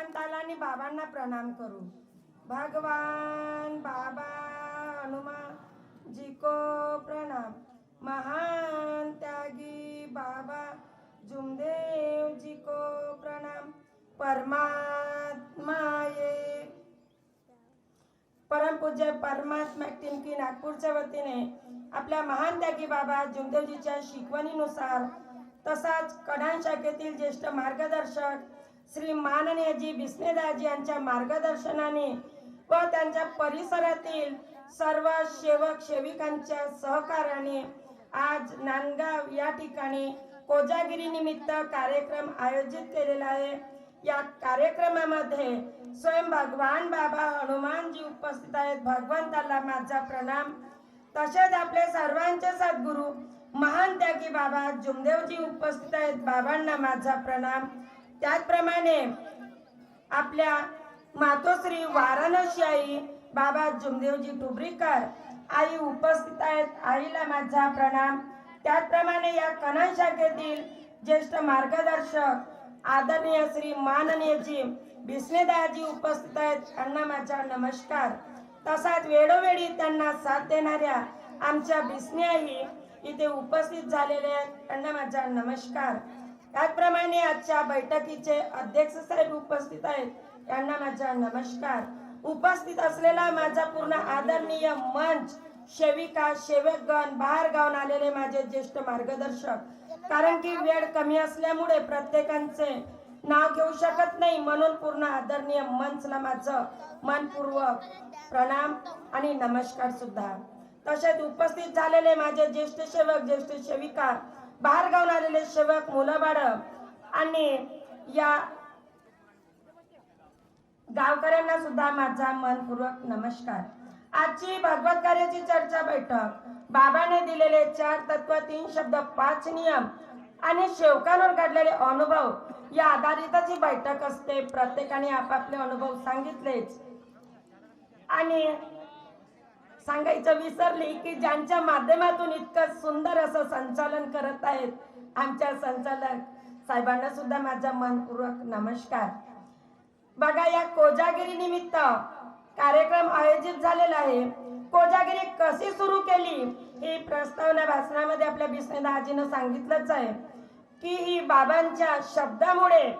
भगवंताला आणि बाबांना प्रणाम करू. भगवान बाबा हनुमान जी को प्रणाम. महान त्यागी बाबा जुमदेव जी को प्रणाम. परमात्मा ये परमपूज्य परमात्मा टिमकी नागपूरच्या वतीने आपल्या महान त्यागी बाबा जुमदेवजीच्या शिकवणीनुसार तसाच कडाण शाखेतील ज्येष्ठ मार्गदर्शक श्री माननीयजी बिस्नेदाजी यांच्या मार्गदर्शनाने व त्यांच्या परिसरातील सर्व सेवक सेविकांच्या सहकार्याने आज नांदगाव या ठिकाणी कोजागिरी निमित्त कार्यक्रम आयोजित केलेला आहे. या कार्यक्रमामध्ये स्वयं भगवान बाबा हनुमानजी उपस्थित आहेत. भगवंताला माझा प्रणाम. तसेच आपले सर्वांचे सद्गुरू महान त्यागी बाबा जुमदेवजी उपस्थित आहेत. बाबांना माझा प्रणाम. त्याचप्रमाणे आपल्या मातोश्री वाराणसी आई बाबा जुमदेवजी टुबरीकर आई उपस्थित आहेत. आईला माझा प्रणाम. त्याचप्रमाणे या कणन शाखेतील ज्येष्ठ मार्गदर्शक आदरणीय श्री माननीयजी बिस्नेदाजी उपस्थित आहेत. अण्णा माझा नमस्कार. तसाच वेळोवेळी त्यांना साथ देणाऱ्या आमच्या बिस्नेही इथे उपस्थित झालेले आहेत. अण्णा माझा नमस्कार. त्याचप्रमाणे आजच्या बैठकीचे अध्यक्ष साहेब उपस्थित आहेत. त्यांना माझा नमस्कार. उपस्थित असलेला माझा पूर्ण आदरणीय मंच सेविका सेवकगण बाहेर गावून आलेले माझे ज्येष्ठ मार्गदर्शक. कारण की वेळ कमी असल्यामुळे प्रत्येकांचे नाव घेऊ शकत नाही म्हणून पूर्ण आदरणीय मंचला माझं मनपूर्वक प्रणाम आणि नमस्कार सुद्धा. तसेच उपस्थित झालेले माझे ज्येष्ठ सेवक ज्येष्ठ सेविका बाहेरगावून आलेले सेवक मुलं बाळ आणि या गावकऱ्यांना सुद्धा माझा मनपूर्वक नमस्कार. आजची भगवत कार्याची चर्चा बैठक. बाबाने दिलेले चार तत्व तीन शब्द पाच नियम आणि शेवकांवर काढलेले अनुभव या आधारितच ही बैठक असते. प्रत्येकाने आपापले अनुभव सांगितलेच. आणि सांगायचं विसरली की ज्यांच्या माध्यमातून इतकं सुंदर असं संचालन करत आहेत आमच्या संचालक साहेबांना सुद्धा माझा मनपूर्वक नमस्कार. बघा या कोजागिरी निमित्त कार्यक्रम आयोजित झालेला आहे. कोजागिरी कशी सुरू केली ही प्रस्तावना भाषणामध्ये आपल्या बिस्नेदाजीनं सांगितलंच आहे की ही बाबांच्या शब्दामुळे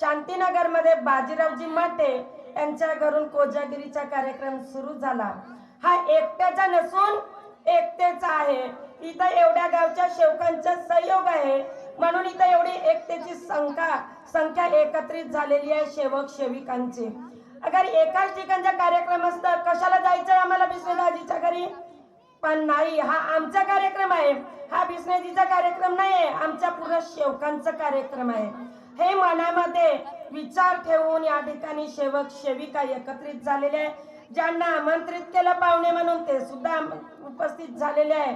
शांतीनगरमध्ये बाजीरावजी माटे यांच्या घरून कोजागिरीचा कार्यक्रम सुरू झाला. हा एकट्याचा नसून एकतेचा आहे. इथं एवढ्या गावच्या शेवकांचा सहयोग आहे. म्हणून इथं एवढी एकतेची संख्या संख्या एकत्रित झालेली आहे सेवक सेविकांची अगर एकाच ठिकाणचा कार्यक्रम असतात कशाला जायचं आम्हाला बिस्नेदाजीच्या घरी? पण नाही हा आमचा कार्यक्रम आहे. हा बिस्नेजीचा कार्यक्रम नाही आहे आमच्या पूर्ण शेवकांचा कार्यक्रम आहे. हे मनामध्ये विचार ठेवून या ठिकाणी शेवक सेविका एकत्रित झालेले आहे. ज्यांना आमंत्रित केलं पाहुणे म्हणून ते सुद्धा उपस्थित झालेले आहे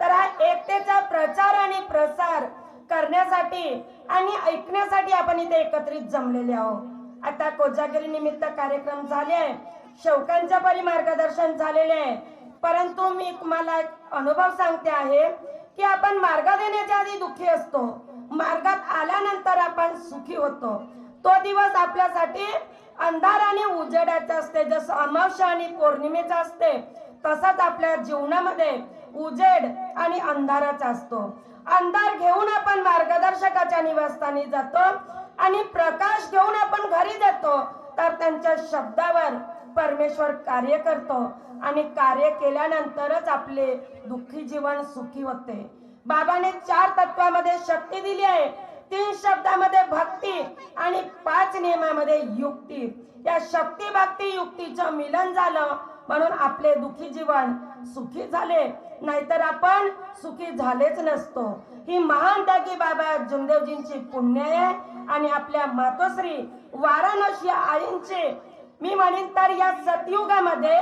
तर हा एकतेचा प्रचार आणि प्रसार करण्यासाठी आणि ऐकण्यासाठी आपण इथे एकत्रित जमलेले आहोत. आता कोजागिरी निमित्त कार्यक्रम झाले आहे. शौकांच्या परी मार्गदर्शन झालेले आहे. परंतु मी तुम्हाला एक अनुभव सांगते आहे की आपण मार्ग देण्याच्या आधी दुःखी असतो. मार्गात आल्यानंतर आपण सुखी होतो. तो दिवस आपल्यासाठी अंधार आणि उजेडाचा असते जसं अमावस्या आणि पौर्णिमेचा असते तसंच आपल्या जीवनामध्ये उजेड आणि अंधाराचा असतो. अंधार घेऊन आपण मार्गदर्शकाच्या निवासस्थानी जातो आणि प्रकाश घेऊन आपण घरी जातो तर त्यांच्या शब्दावर परमेश्वर कार्य करतो आणि कार्य केल्यानंतरच आपले दुःखी जीवन सुखी होते. बाबाने चार तत्वामध्ये शक्ती दिली आहे. तीन शब्दामध्ये भक्ती आणि पाच नियमामध्ये युक्ती. या शक्ती भक्ती युक्तीचं मिलन झालं म्हणून आपले दुखी जीवन सुखी झाले. नाहीतर आपण सुखी झालेच नसतो. ही महान त्यागी बाबा जुमदेवजींची पुण्य आहे आणि आपल्या मातोश्री वाराणसी आईंचे. मी म्हणेन तर या सतयुगामध्ये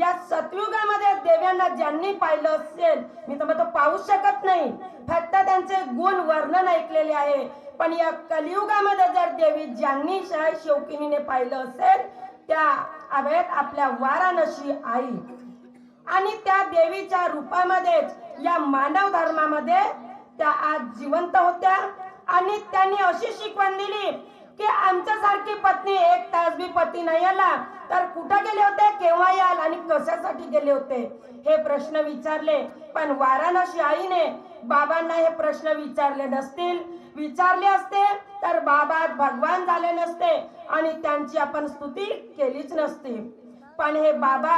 या सतयुगामध्ये देव्यांना ज्यांनी पाहिलं असेल मी तर तो पाहू शकत नाही. फक्त त्यांचे गुण वर्णन ऐकलेले आहे. पण या कलियुगामध्ये जर देवी ज्यांनी शाह शौकिनीने पाहिलं असेल त्या आहेत आपल्या वाराणसी आई. आणि त्या देवीच्या रूपामध्येच या मानव धर्मामध्ये त्या आज जिवंत होत्या. आणि त्यांनी अशी शिकवण दिली की आमच्यासारखी पत्नी एक तास बी पती नाही आला तर कुठं गेले होते? केव्हा याल आणि कशासाठी गेले होते? हे प्रश्न विचारले. पण वाराणसी आईने बाबांना हे प्रश्न विचारले नसतील. विचारले असते तर बाबा भगवान झाले नसते आणि त्यांची आपण स्तुती केलीच नसती. पण हे बाबा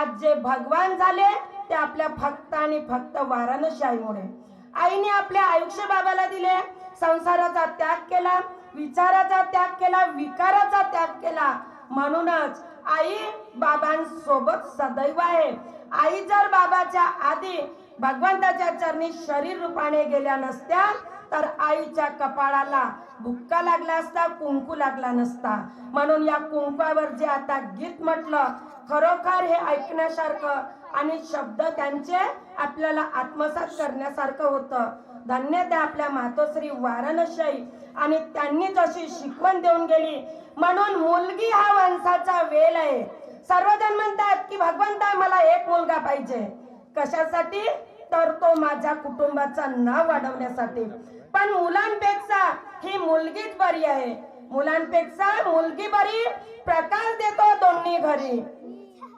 आज जे भगवान झाले ते आपल्या फक्त आणि फक्त वाराणसी आईमुळे. आईने आपल्या आयुष्य बाबाला दिले संसाराचा त्याग केला विचाराचा त्याग केला विकाराचा त्याग केला. म्हणूनच आई बाबांसोबत सदैव आहे. आई जर बाबाच्या आधी भगवंताच्या चरणी शरीर रूपाने गेल्या नसत्या तर आईच्या कपाळाला भुक्का लागला असता कुंकू लागला नसता. म्हणून या कुंकवावर जे आता गीत म्हटलं खरोखर हे ऐकण्यासारखं आणि शब्द त्यांचे आपल्याला आत्मसात करण्यासारखं होतं. धन्य त्या आपल्या मातोश्री वाराणसी आणि त्यांनी जशी शिकवण देऊन गेली म्हणून मुलगी हा वंशाचा वेल आहे. सर्वजण म्हणतात की भगवंता मला एक मुलगा पाहिजे. कशासाठी? तर तो माझ्या कुटुंबाचा नाव वाढवण्यासाठी. पण मुलांपेक्षा ही मुलगीच बरी आहे. मुलांपेक्षा मुलगी बरी प्रकाश देतो दोन्ही घरी.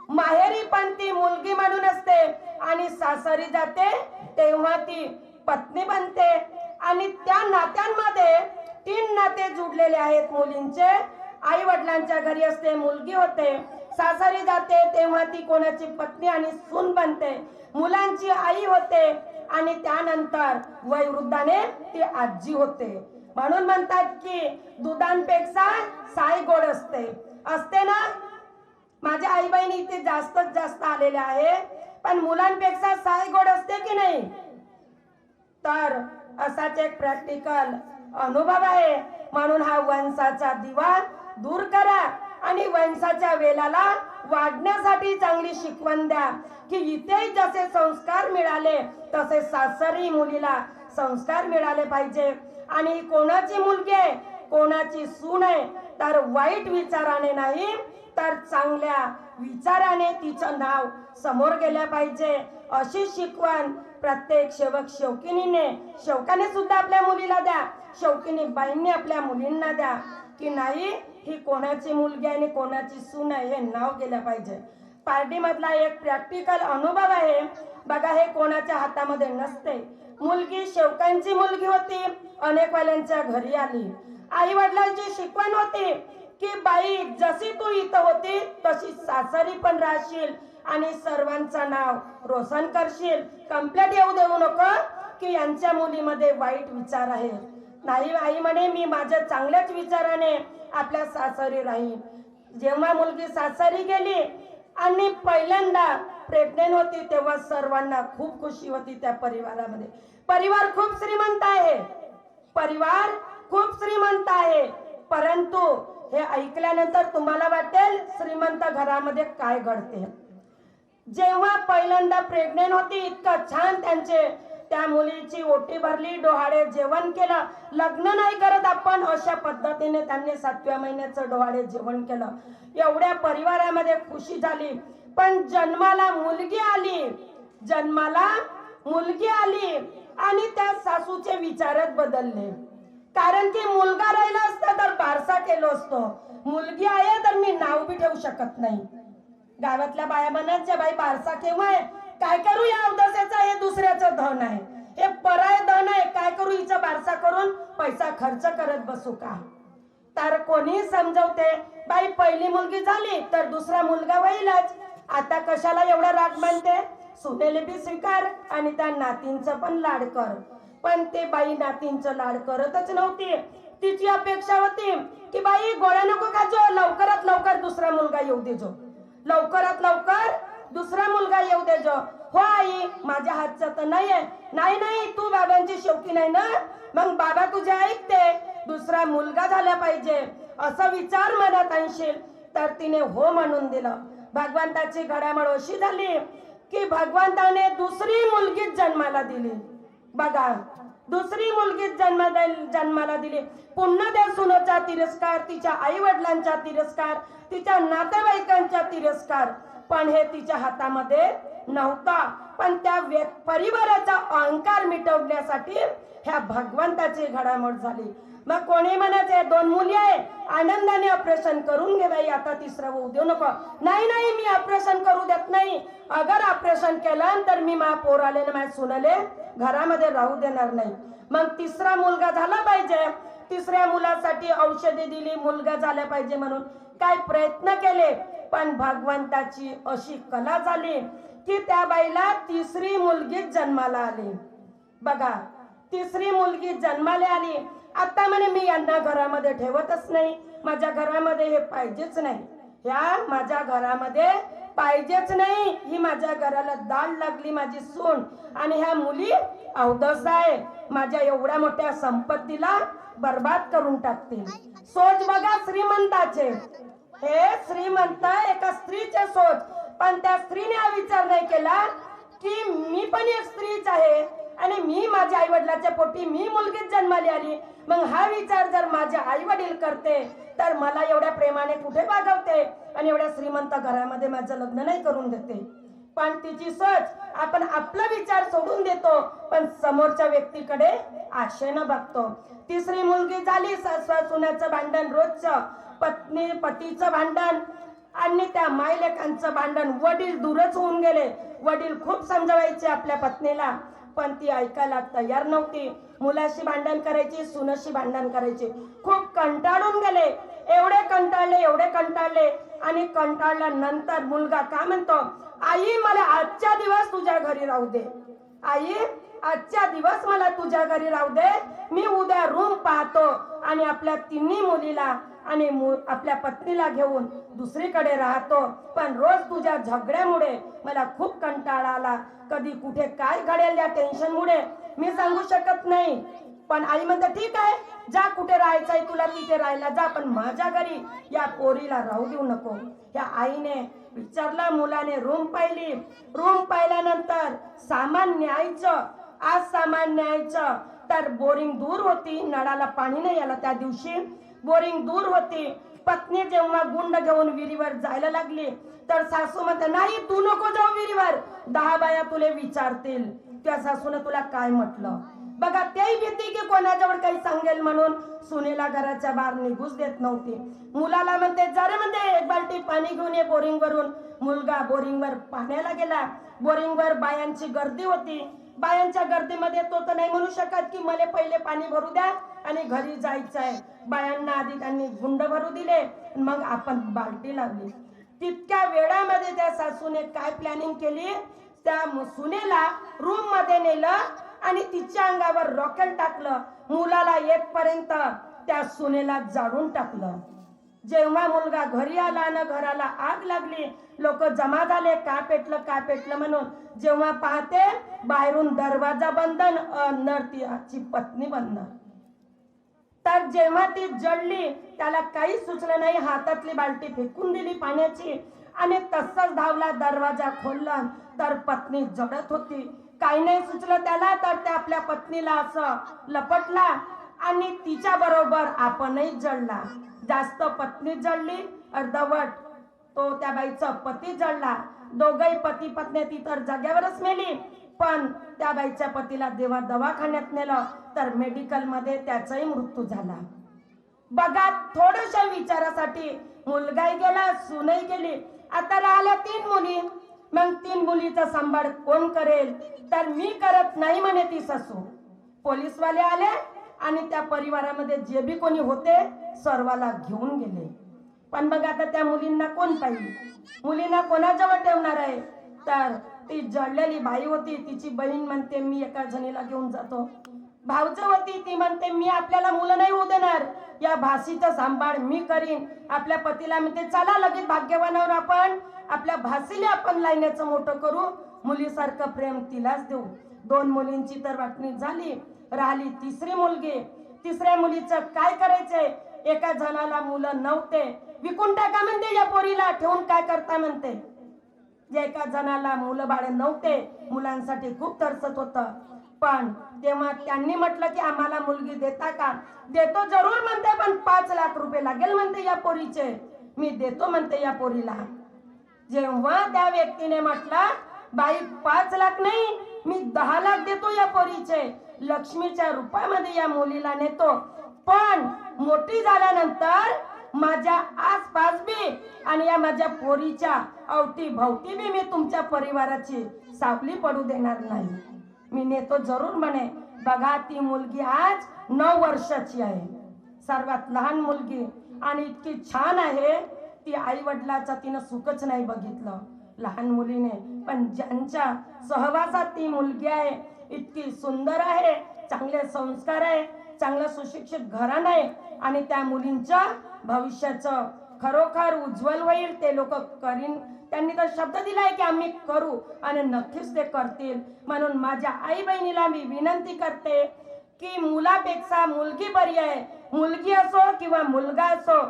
माहेरी पण ती मुलगी म्हणून असते आणि सासरी जाते तेव्हा ती पत्नी बनते. आणि त्या नात्यांमध्ये तीन नाते जुडलेले आहेत मुलींचे. आई वडिलांच्या घरी असते मुलगी होते. सासरी जाते तेव्हा ती कोणाची पत्नी आणि सून बनते. मुलांची आई होते आणि त्यानंतर वयवृद्धाने ती आजी होते. म्हणून म्हणतात की दुधांपेक्षा साई गोड असते. असते ना? माझ्या आई बहिणी इथे जास्तच जास्त आलेल्या आहे. पण मुलांपेक्षा साई गोड असते तर असाच एक प्रॅक्टिकल अनुभव आहे. म्हणून हा वंशाचा दिवा दूर करा आणि वंशाच्या वेलाला वाढण्यासाठी चांगली शिकवण द्या. की इथे जसे संस्कार मिळाले तसे सासरी मुलीला संस्कार मिळाले पाहिजे. आणि कोणाची मुलगी आहे कोणाची सून आहे तर वाईट विचाराने नाही तर चांगल्या विचाराने तिचं नाव समोर गेल्या पाहिजे. अशी शिकवण प्रत्येक शेवक शौकिनीने शौकाने सुद्धा आपल्या मुलीला द्या. शौकिनी बाईंनी आपल्या मुलींना द्या. की नाही ही कोणाची मुलगी आणि कोणाची सून आहे हे नाव गेलं पाहिजे. पार्टीमधला एक प्रॅक्टिकल अनुभव आहे. बघा हे कोणाच्या हातामध्ये नसते. मुलगी शेवकांची मुलगी होती अनेक वाल्यांच्या घरी आली. आई वडिलांची शिकवण होती की बाई जशी तू इथं होती तशी सासरी पण राहशील. आणि सर्वांचं नाव रोशन करशील. कंप्लेंट येऊ देऊ नको की यांच्या मुलीमध्ये वाईट विचार आहे नाही आई म्हणे मी माझ्या चांगल्याच विचाराने आपल्या सासरी राहील जेव्हा मुलगी सासरी गेली आणि पहिल्यांदा प्रेग्नेंट होती तेव्हा सर्वांना खूप खुशी होती त्या परिवारामध्ये. परिवार खूप श्रीमंत आहे. परिवार खूप श्रीमंत आहे. परंतु हे ऐकल्यानंतर तुम्हाला वाटेल श्रीमंत घरामध्ये काय घडते? जेव्हा पहिल्यांदा प्रेग्नेंट होती इतकं छान त्यांचे. त्या मुलीची ओटी भरली डोहाळे जेवण केलं. लग्न नाही करत आपण अशा पद्धतीने त्यांनी सातव्या महिन्याचं डोहाळे जेवण केलं. एवढ्या परिवारामध्ये खुशी झाली. पण जन्माला मुलगी आली. जन्माला मुलगी आली आणि त्या सासूचे विचारच बदलले. कारण की मुलगा राहिला असता तर बारसा केलो असतो. मुलगी आहे तर मी नाव बी ठेवू शकत नाही. गावातल्या बाया म्हणायच्या बाई बारसा केव्हा आहे? काय करू या अवदसाचा हे दुसऱ्याचं धन आहे. हे पराय धन आहे. काय करू हिचा बारसा करून? पैसा खर्च करत बसू का? तर कोणी समजवते बाई पहिली मुलगी झाली तर दुसरा मुलगा होईलच. आता कशाला एवढा राग मानते? सुनेले बी स्वीकार आणि त्या नातींचं पण लाड कर. पण ते बाई नातींचं लाड करतच नव्हती. तिची अपेक्षा होती की बाई गोळ्या नको खाजो. लवकरात लवकर दुसरा मुलगा येऊ देजो लवकरात लवकर दुसरा मुलगा येऊ दे जो. हो आई माझ्या हातचा तर नाहीये. नाही नाही तू बाबांची शौकी नाही ना? मग बाबा तुझे ऐकते. दुसरा मुलगा झाला पाहिजे. असं विचार मनात आणशील तर तिने हो म्हणून दिलं. भगवंताची घडामोड अशी झाली की भगवंताने दुसरी मुलगीच जन्माला दिली. बघा. दुसरी मुलगी जन्म जन्माला दिली. पुन्हा त्या सुनाचा तिरस्कार तिच्या आई वडिलांचा तिरस्कार तिच्या नातेवाईकांचा तिरस्कार. पण हे तिच्या हातामध्ये नव्हता. पण त्या व्य- परिवाराचा अहंकार मिटवण्यासाठी ह्या भगवंताची घडामोड झाली. मग कोणी म्हणायचे दोन मुली आहे आनंदाने ऑपरेशन करून घे बाई आता तिसरं होऊ देऊ नको. नाही नाही मी ऑपरेशन करू देत नाही. अगर ऑपरेशन केलं तर मी मा पोराले ना माझ्या सुनाले घरामध्ये राहू देणार नाही. मग तिसरा मुलगा झाला पाहिजे. तिसऱ्या मुलासाठी औषधे दिली मुलगा झाला पाहिजे म्हणून. काय प्रयत्न केले पण भगवंताची अशी कला झाली की त्या बाईला तिसरी मुलगी जन्माला आली. बघा तिसरी मुलगी जन्माला आली. आता म्हणे मी यांना घरामध्ये ठेवतच नाही. माझ्या घरामध्ये हे पाहिजेच नाही. ह्या माझ्या घरामध्ये पाहिजेच नाही. ही माझ्या घराला दाल लागली माझी सून. आणि ह्या मुली अवदस आहे. माझ्या एवढ्या मोठ्या संपत्तीला बर्बाद करून टाकतील. सोच बघा श्रीमंताचे. हे श्रीमंत एका स्त्रीचे सोच. पण त्या स्त्रीने हा विचार नाही केला की मी पण एक स्त्रीच आहे. आणि मी माझ्या आई वडिलांच्या पोटी मी मुलगीच जन्माली आली. मग हा विचार जर माझे आई वडील करते तर मला एवढ्या प्रेमाने कुठे वागवते आणि एवढ्या श्रीमंत घरामध्ये माझं लग्न नाही करून देते. पण तिची सोच आपण आपला विचार सोडून देतो पण समोरच्या व्यक्तीकडे आशेनं बघतो. तिसरी मुलगी झाली सासवा सुनाचं भांडण रोजचं पत्नी पतीचं भांडण आणि त्या मायलेकांचं भांडण. वडील दूरच होऊन गेले. वडील खूप समजवायचे आपल्या पत्नीला. पण ती ऐकायला तयार नव्हती. मुलाशी भांडण करायची सुनाशी भांडण करायची. खूप कंटाळून गेले. एवढे कंटाळले एवढे कंटाळले. आणि कंटाळल्यानंतर मुलगा काय म्हणतो? आई मला आजच्या दिवस तुझ्या घरी राहू दे. आई आजच्या दिवस मला तुझ्या घरी राहू दे. मी उद्या रूम पाहतो आणि आपल्या तिन्ही मुलीला आणि आपल्या पत्नीला घेऊन दुसरीकडे राहतो. पण रोज तुझ्या झगड्यामुळे मला खूप कंटाळा आला. कधी कुठे काय घडेल या टेन्शनमुळे मी सांगू शकत नाही. पण आई म्हणते ठीक आहे जा कुठे राहायचंय तुला तिथे राहायला जा. पण माझ्या घरी या पोरीला राहू देऊ नको. या आईने विचारला मुलाने रूम पाहिली. रूम पाहिल्यानंतर सामान न्यायचं आज सामान न्यायचं तर बोरिंग दूर होती. नळाला पाणी नाही आलं त्या दिवशी. बोरिंग दूर होती. पत्नी जेव्हा गुंड घेऊन विहिरीवर जायला लागली तर सासू म्हणते नाही तू नको जाऊ विहिरीवर. दहा बाया तुले विचारतील. त्या सासून तुला काय म्हटलं? बघा तेही भीती की कोणाजवळ काही सांगेल म्हणून सुनेला घराच्या बाहेर निघूच देत नव्हती. मुलाला म्हणते जरे म्हणते एक बाल्टी पाणी घेऊन ये बोरिंग वरून मुलगा बोरिंग वर पाण्याला गेला. बोरिंग वर बायांची गर्दी होती. बायांच्या गर्दीमध्ये तो तर नाही म्हणू शकत की मला पहिले पाणी भरू द्या आणि घरी जायचं आहे बायांना आधी त्यांनी गुंड भरू दिले मग आपण बाल्टी लावली. तितक्या वेळामध्ये त्या सासूने काय प्लॅनिंग केली? त्या सुनेला रूममध्ये नेलं आणि तिच्या अंगावर रॉकेट टाकलं. मुलाला येतपर्यंत त्या सुनेला जाळून टाकलं. जेव्हा मुलगा घरी आला आणि घराला आग लागली लोक जमा झाले का पेटलं का पेटलं म्हणून. जेव्हा पाहते बाहेरून दरवाजा बंद नर पत्नी बंद. तर जेव्हा ती जडली त्याला काही सुचलं नाही हातातली बाल्टी फेकून दिली पाण्याची. आणि तसंच धावला दरवाजा खोलला तर पत्नी जडत होती. काही नाही सुचलं त्याला तर त्या आपल्या पत्नीला असं लपटला. आणि तिच्या बरोबर आपणही जळला जास्त पत्नी जळली अर्धवट. तो त्या बाईचा पती जळला दोघही पती पत्नी ती तर जाग्यावरच मेली. पण त्या बाईच्या पतीला देवा दवाखान्यात नेलं तर मेडिकलमध्ये त्याचाही मृत्यू झाला. बघा थोड्याशा विचारासाठी मुलगाही गेला सुनही गेली. आता राहिल्या तीन मुली. मग तीन मुलीचा सांभाळ कोण करेल? तर मी करत नाही म्हणे ती सासू. पोलीसवाले आले आणि त्या परिवारामध्ये जे बी कोणी होते सर्वाला घेऊन गेले. पण मग आता त्या मुलींना कोण पाहिजे मुलींना कोणाजवळ ठेवणार आहे? तर ती जळलेली बाई होती तिची बहीण म्हणते मी एका जणीला घेऊन जातो. भाऊच होती ती म्हणते मी आपल्याला मुलं नाही होऊ देणार. या भासीचा सांभाळ मी करीन. आपल्या पतीला म्हणते चला लगेच भाग्यवानावर आपण आपल्या भासीला आपण लायण्याचं मोठं करू. मुलीसारखं प्रेम तिलाच देऊ. दोन मुलींची तर वाटणी झाली. राहिली तिसरी मुलगी. तिसऱ्या मुलीचं काय करायचंय? एका जणाला मुलं नव्हते. विकून टाका म्हणते या पोरीला. ठेवून काय करता म्हणते? जे एका जणाला मुलं बाळे नव्हते. मुलांसाठी खूप तरसत होत. पण तेव्हा त्यांनी म्हटलं की आम्हाला मुलगी देता का? देतो जरूर म्हणते पण पाच लाख रुपये लागेल म्हणते या पोरीचे. मी देतो म्हणते या पोरीला. जेव्हा त्या व्यक्तीने म्हटलं बाई पाच लाख नाही मी दहा लाख देतो या पोरीचे. लक्ष्मीच्या रूपामध्ये या मुलीला नेतो. पण मोठी झाल्यानंतर माझ्या आसपास बी आणि या माझ्या पोरीच्या अवती भवती बी मी तुमच्या परिवाराची सावली पडू देणार नाही. मी नेतो जरूर म्हणे बघा ती मुलगी आज नऊ वर्षाची आहे. सर्वात लहान मुलगी आणि इतकी छान आहे. ती आई वडिलाचा तिनं सुखच नाही बघितलं. लहान मुलीने पण ज्यांच्या सहवासात ती मुलगी आहे इतकी सुंदर आहे चांगले संस्कार आहे चांगलं सुशिक्षित घराणं आहे आणि त्या मुलींच्या भविष्याचं खरोखर उज्ज्वल होईल ते लोक करीन. त्यांनी तर शब्द दिलाय की आम्ही करू आणि नक्कीच ते करतील. म्हणून माझ्या आई बहिणीला मी विनंती करते की मुलापेक्षा मुलगी बरी आहे. मुलगी असो किंवा मुलगा असो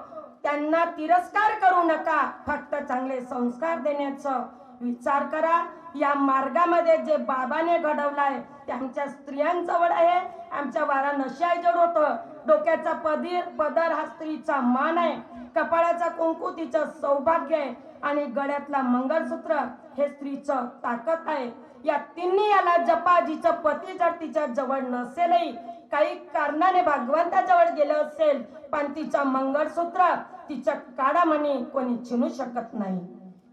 त्यांना तिरस्कार करू नका. फक्त चांगले संस्कार देण्याचं विचार करा. या मार्गामध्ये जे बाबाने घडवलाय ते आमच्या स्त्रियांजवळ आहे. आमच्या वारा आईजवळ होतं डोक्याचा पदीर पदर हा स्त्रीचा मान आहे. कपाळाचा कुंकू तिचं सौभाग्य आहे. आणि गळ्यातला मंगळसूत्र हे स्त्रीचं ताकद आहे. या तिन्ही याला जपा जिचं पती जर तिच्या जवळ नसेलही काही कारणाने भगवंताजवळ गेलं असेल पण तिचं मंगळसूत्र तिच्या काढामणी कोणी चिनू शकत नाही.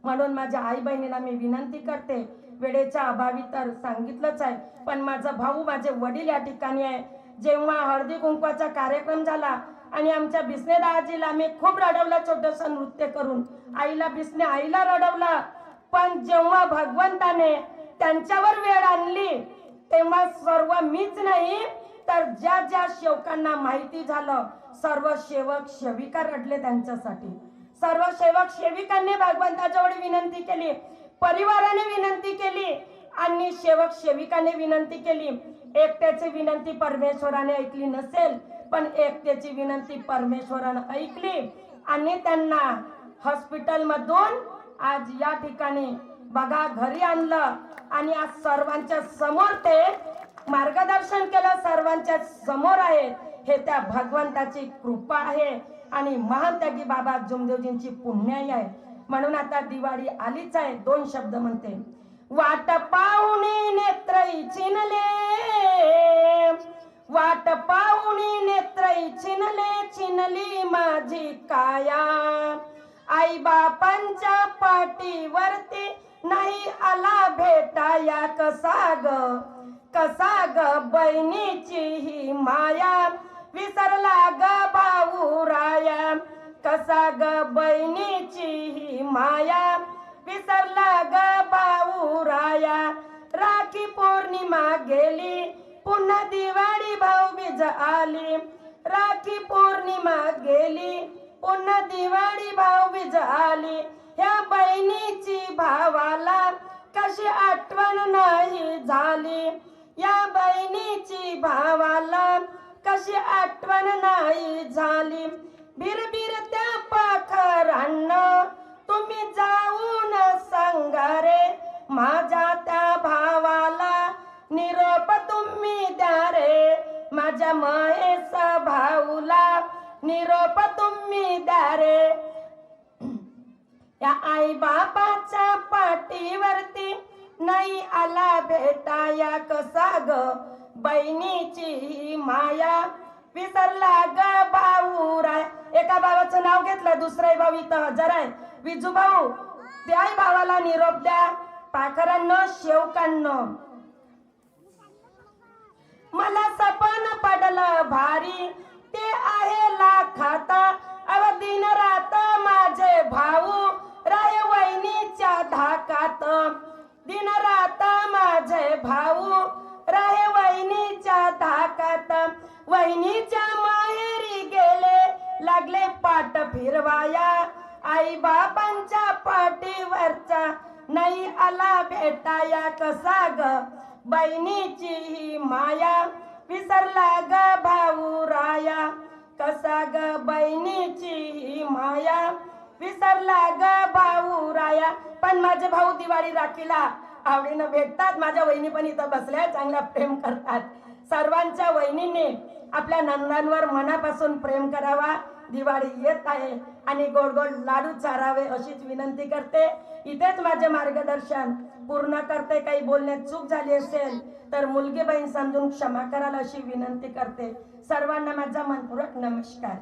म्हणून माझ्या आई बहिणीला मी विनंती करते. वेळेच्या अभावी तर सांगितलंच आहे पण माझा भाऊ माझे वडील या ठिकाणी आहे. जेव्हा हळदी कुंकवाचा कार्यक्रम झाला आणि आमच्या बिसने दाजीला मी खूप रडवलं छोटस नृत्य करून. आईला बिसने आईला रडवलं पण जेव्हा भगवंताने त्यांच्यावर वेळ आणली तेव्हा सर्व मीच नाही तर ज्या ज्या शेवकांना माहिती झालं सर्व शेवक शेविका रडले त्यांच्यासाठी. सर्व सेवक सेविकांनी भगवंताजवळ विनंती केली. परिवाराने विनंती केली आणि सेवक सेविकाने विनंती केली. एकट्याची विनंती परमेश्वराने ऐकली नसेल पण एकट्याची विनंती परमेश्वरानं ऐकली आणि त्यांना हॉस्पिटलमधून आज या ठिकाणी बघा घरी आणलं आणि आज सर्वांच्या समोर ते मार्गदर्शन केलं. सर्वांच्या समोर आहे. हे त्या भगवंताची कृपा आहे. आणि महान त्यागी बाबा जुमदेवजींची पुण्याई आहे. म्हणून आता दिवाळी आलीच आहे दोन शब्द म्हणते. वाट पाहुणे नेत्रई चिनले. वाट पाहुणे नेत्रई चिनले चिनली माझी काया. आई बापांच्या पाठीवरती नाही आला भेटाया कसा ग? कसा ग बहिणीची ही माया? विसरला ग भाऊराया कसा ग बहिणीची ही माया? विसरला ग भाऊराया राखी पौर्णिमा गेली पुन्हा दिवाळी भाऊबीज आली. राखी पौर्णिमा गेली पुन्हा दिवाळी भाऊबीज आली. ह्या बहिणीची भावाला कशी आठवण नाही झाली. या बहिणीची भावाला अशी आठवण नाही झाली. बिरबिर त्या पाखरांना तुम्ही जाऊन सांगा रे माझ्या त्या भावाला निरोप तुम्ही द्या रे. माझ्या महेश भाऊला निरोप तुम्ही द्या रे. या आई बापाच्या पाठीवरती नाही आला भेटाया कसा ग? बहिणीची माया विसरला ग भाऊराय एका भावाचं नाव घेतलं दुसराही भाऊ इथं हजर आहे. विजू भाऊ त्याही भावाला निरोप द्या. पाखरांनो शेवकांनो. मला सपन पडलं भारी. ते आहे लाखाता. अव दिन रात माझे भाऊ. राय वहिनीच्या धाकात. दिन रात माझे भाऊ. वहिनीच्या धाकात वहिनीच्या माहेरी गेले. लागले पाट फिरवाया. आई बाबांच्या पाठीवरचा नाही आला भेटाया. कसा ग? बहिणीची ही माया. विसरला ग भाऊ राया. कसा ग? बहिणीची ही माया. विसरला ग भाऊ राया. पण माझे भाऊ दिवाळी राखीला आवडीनं भेटतात. माझ्या वहिनी पण इथं बसल्या चांगला प्रेम करतात. सर्वांच्या वहिनींनी आपल्या नंदांवर मनापासून प्रेम करावा. दिवाळी येत आहे आणि गोड गोड लाडू चारावे अशीच विनंती करते. इथेच माझे मार्गदर्शन पूर्ण करते. काही बोलण्यात चूक झाली असेल तर मुलगी बहीण समजून क्षमा कराल अशी विनंती करते. सर्वांना माझा मनपूर्वक नमस्कार.